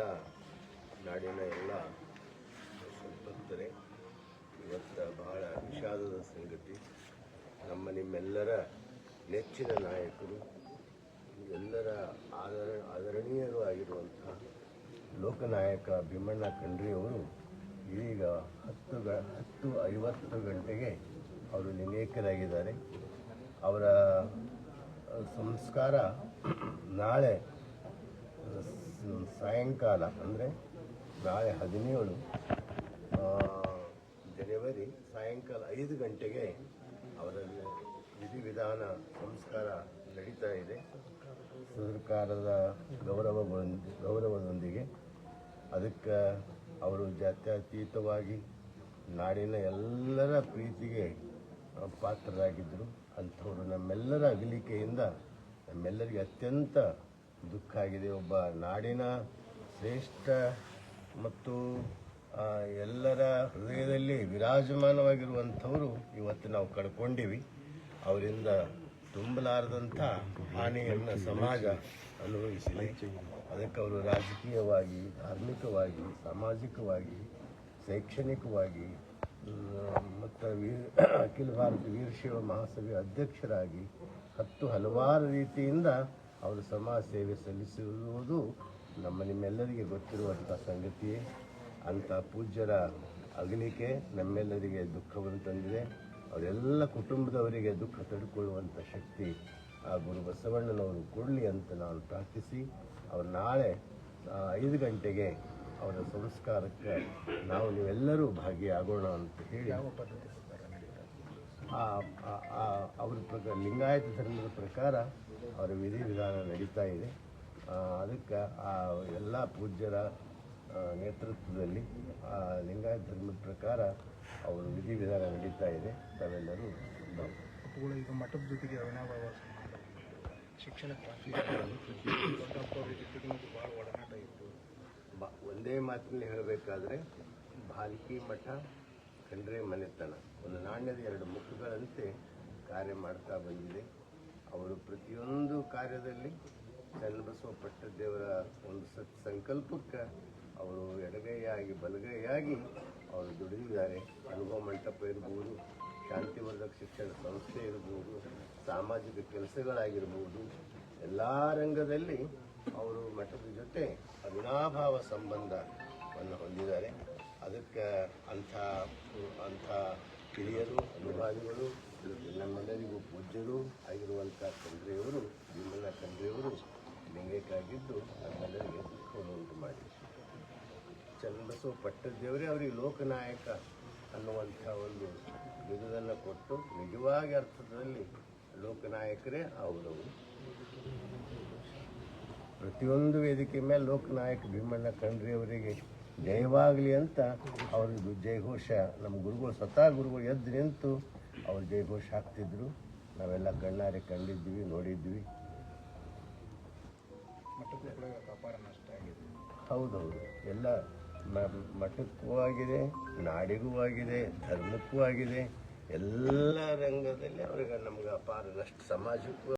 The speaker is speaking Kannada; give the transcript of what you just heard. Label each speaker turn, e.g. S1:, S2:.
S1: ಎಲ್ಲ ನಾಡಿನ ಎಲ್ಲ ಭಕ್ತರೇ, ಇವತ್ತು ಬಹಳ ವಿಷಾದದ ಸಂಗತಿ. ನಮ್ಮ ನಿಮ್ಮೆಲ್ಲರ ನೆಚ್ಚಿನ ನಾಯಕರು, ಎಲ್ಲರ ಆದರ, ಆದರಣೀಯರು ಆಗಿರುವಂಥ ಲೋಕನಾಯಕ ಭೀಮಣ್ಣ ಖಂಡ್ರಿಯವರು ಇದೀಗ ಹತ್ತು ಗ, ಹತ್ತು ಐವತ್ತು ಗಂಟೆಗೆ ಅವರು ನಿಲೇಕರಾಗಿದ್ದಾರೆ ಅವರ ಸಂಸ್ಕಾರ ನಾಳೆ ಸಾಯಂಕಾಲ, ಅಂದರೆ ನಾಳೆ ಹದಿನೇಳು ಜನವರಿ ಸಾಯಂಕಾಲ ಐದು ಗಂಟೆಗೆ ಅವರ ವಿಧಿವಿಧಾನ ಸಂಸ್ಕಾರ ನಡೀತಾ ಇದೆ. ಸರ್ಕಾರದ ಗೌರವ ಗೌರವದೊಂದಿಗೆ ಅದಕ್ಕೆ ಅವರು ಜಾತ್ಯತೀತವಾಗಿ ನಾಡಿನ ಎಲ್ಲರ ಪ್ರೀತಿಗೆ ಪಾತ್ರರಾಗಿದ್ದರು ಅಂಥವರು ನಮ್ಮೆಲ್ಲರ ಅಗಲಿಕೆಯಿಂದ ನಮ್ಮೆಲ್ಲರಿಗೆ ಅತ್ಯಂತ ದುಃಖ ಆಗಿದೆ. ಒಬ್ಬ ನಾಡಿನ ಶ್ರೇಷ್ಠ ಮತ್ತು ಎಲ್ಲರ ಹೃದಯದಲ್ಲಿ ವಿರಾಜಮಾನವಾಗಿರುವಂಥವರು ಇವತ್ತು ನಾವು ಕಳ್ಕೊಂಡಿವಿ ಅವರಿಂದ ತುಂಬಲಾರದಂಥ ಹಾನಿಯನ್ನು ಸಮಾಜ ಅನುಭವಿಸಿದೆ. ಅದಕ್ಕೆ ಅವರು ರಾಜಕೀಯವಾಗಿ, ಧಾರ್ಮಿಕವಾಗಿ, ಸಾಮಾಜಿಕವಾಗಿ, ಶೈಕ್ಷಣಿಕವಾಗಿ ಮತ್ತು ವೀರ್, ಅಖಿಲ ಭಾರತ ವೀರಶೈವ ಮಹಾಸಭೆ ಅಧ್ಯಕ್ಷರಾಗಿ ಹತ್ತು ಹಲವಾರು ರೀತಿಯಿಂದ ಅವರು ಸಮಾಜ ಸೇವೆ ಸಲ್ಲಿಸಿರುವುದು ನಮ್ಮ ನಿಮ್ಮೆಲ್ಲರಿಗೆ ಗೊತ್ತಿರುವಂಥ ಸಂಗತಿಯೇ. ಅಂಥ ಪೂಜ್ಯರ ಅಗಲಿಕೆ ನಮ್ಮೆಲ್ಲರಿಗೆ ದುಃಖವನ್ನು ತಂದಿದೆ. ಅವರೆಲ್ಲ ಕುಟುಂಬದವರಿಗೆ ದುಃಖ ತಡ್ಕೊಳ್ಳುವಂಥ ಶಕ್ತಿ ಆ ಗುರು ಬಸವಣ್ಣನವರು ಕೊಡಲಿ ಅಂತ ನಾನು ಪ್ರಾರ್ಥಿಸಿ, ಅವರು ನಾಳೆ ಐದು ಗಂಟೆಗೆ ಅವರ ಸಂಸ್ಕಾರಕ್ಕೆ ನಾವು ನೀವೆಲ್ಲರೂ ಭಾಗಿಯಾಗೋಣ ಅಂತ ಹೇಳಿ. ಯಾವ ಆ- ಅವ್ರ ಪ್ರಕಾರ ಲಿಂಗಾಯತ ಧರ್ಮದ ಪ್ರಕಾರ ಅವರ ವಿಧಿ ವಿಧಾನ ನಡೀತಾ ಇದೆ. ಅದಕ್ಕೆ ಆ ಎಲ್ಲ ಪೂಜ್ಯರ ನೇತೃತ್ವದಲ್ಲಿ ಆ ಲಿಂಗಾಯತ ಧರ್ಮದ ಪ್ರಕಾರ ಅವರು ವಿಧಿವಿಧಾನ ನಡೀತಾ ಇದೆ. ತಾವೆಲ್ಲರೂ
S2: ಈಗ ಮಠದ ಜೊತೆಗೆ ಶಿಕ್ಷಣ ಭಾಳ ಒಡನಾಟ ಇತ್ತು.
S1: ಒಂದೇ ಮಾತಿನಲ್ಲಿ ಹೇಳಬೇಕಾದ್ರೆ ಭಾಲ್ಕಿ ಮಠ ಖಂಡ್ರೆ ಮನೆತನ. ಒಂದು ನಾಣ್ಯದ ಎರಡು ಮುಖಗಳಂತೆ ಕಾರ್ಯ ಮಾಡ್ತಾ ಬಂದಿದೆ. ಅವರು ಪ್ರತಿಯೊಂದು ಕಾರ್ಯದಲ್ಲಿ ಚನ್ನಬಸವ ಪಟ್ಟದೇವರ ಒಂದು ಸತ್ ಸಂಕಲ್ಪಕ್ಕೆ ಅವರು ಎಡಗೈಯಾಗಿ, ಬಲಗೈಯಾಗಿ ಅವರು ದುಡಿದಿದ್ದಾರೆ. ಅನುಭವ ಮಂಟಪ ಇರ್ಬೋದು, ಶಾಂತಿವರ್ಧಕ ಶಿಕ್ಷಣ ಸಂಸ್ಥೆ ಇರ್ಬೋದು, ಸಾಮಾಜಿಕ ಕೆಲಸಗಳಾಗಿರ್ಬೋದು, ಎಲ್ಲ ರಂಗದಲ್ಲಿ ಅವರು ಮಠದ ಜೊತೆ ಅವಿನಾಭಾವ ಸಂಬಂಧವನ್ನು ಹೊಂದಿದ್ದಾರೆ. ಅದಕ್ಕೆ ಅಂಥ ಅಂಥ ಹಿರಿಯರು ಅನುಭಾವಿಗಳು ನಮ್ಮೆಲ್ಲರಿಗೂ ಪೂಜ್ಯರು ಆಗಿರುವಂಥ ತಂದೆಯವರು ವಿಮಲ ತಂದೆಯವರು ಲಿಂಗಕ್ಕಾಗಿದ್ದು ನಮ್ಮೆಲ್ಲರಿಗೆ ದುಃಖವನ್ನು ಉಂಟು ಮಾಡಿ. ಚನ್ನಬಸವ ಪಟ್ಟದೇವರೇ ಅವರಿಗೆ ಲೋಕನಾಯಕ ಅನ್ನುವಂಥ ಒಂದು ಬಿರುದನ್ನು ಕೊಟ್ಟು ನಿಜವಾಗಿ ಅರ್ಥದಲ್ಲಿ ಲೋಕನಾಯಕರೇ ಅವರು ಪ್ರತಿಯೊಂದು ವೇದಿಕೆ ಮೇಲೆ ಲೋಕನಾಯಕ ಭೀಮಣ್ಣ ಕಂಡ್ರಿಯವರಿಗೆ ಜಯವಾಗಲಿ ಅಂತ ಅವ್ರದ್ದು ಜಯಘೋಷ, ನಮ್ಮ ಗುರುಗಳು, ಸ್ವತಃ ಗುರುಗಳು ಎದ್ದು ನಿಂತು ಅವ್ರು ಜಯಘೋಷ ಹಾಕ್ತಿದ್ರು. ನಾವೆಲ್ಲ ಕಣ್ಣಾರೆ ಕಂಡಿದ್ವಿ ನೋಡಿದ್ವಿ ಹೌದೌದು. ಎಲ್ಲ ಮಠಕ್ಕೂ ಆಗಿದೆ, ನಾಡಿಗೂ ಆಗಿದೆ, ಧರ್ಮಕ್ಕೂ ಆಗಿದೆ. ಎಲ್ಲ ರಂಗದಲ್ಲಿ ಅವ್ರಿಗೆ ನಮ್ಗೆ ಅಪಾರ ಸಮಾಜಕ್ಕೂ